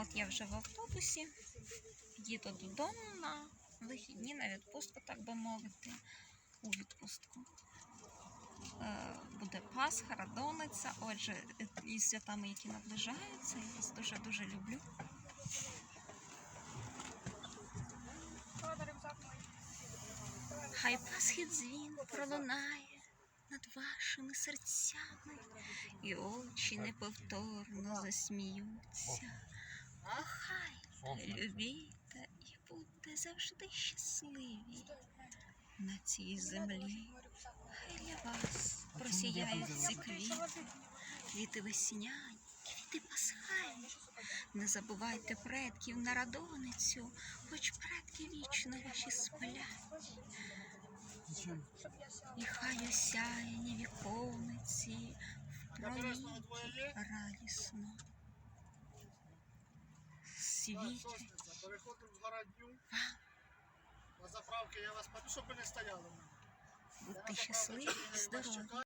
От я вже в автобусі, їду додому на вихідні, на відпустку, так би мовити, у відпустку. Е, Буде Пасха, Радониця. Отже, і святами, які наближаються, я вас дуже-дуже люблю. Хай Пасхи дзвін пролунає над вашими серцями, і очі неповторно засміються. Кохайте, любійте і будьте завжди щасливі на цій землі. Хай для вас просіяють ці квіти, квіти весняні, квіти пасхальні. Не забувайте предків на радоницю, хоч предки вічно ваші сплять. І хай осяяні віковниці в промінні радісно світять Переходимо в городню. На заправки я вас щоб ви не стояли. будьте щасливі, здорові.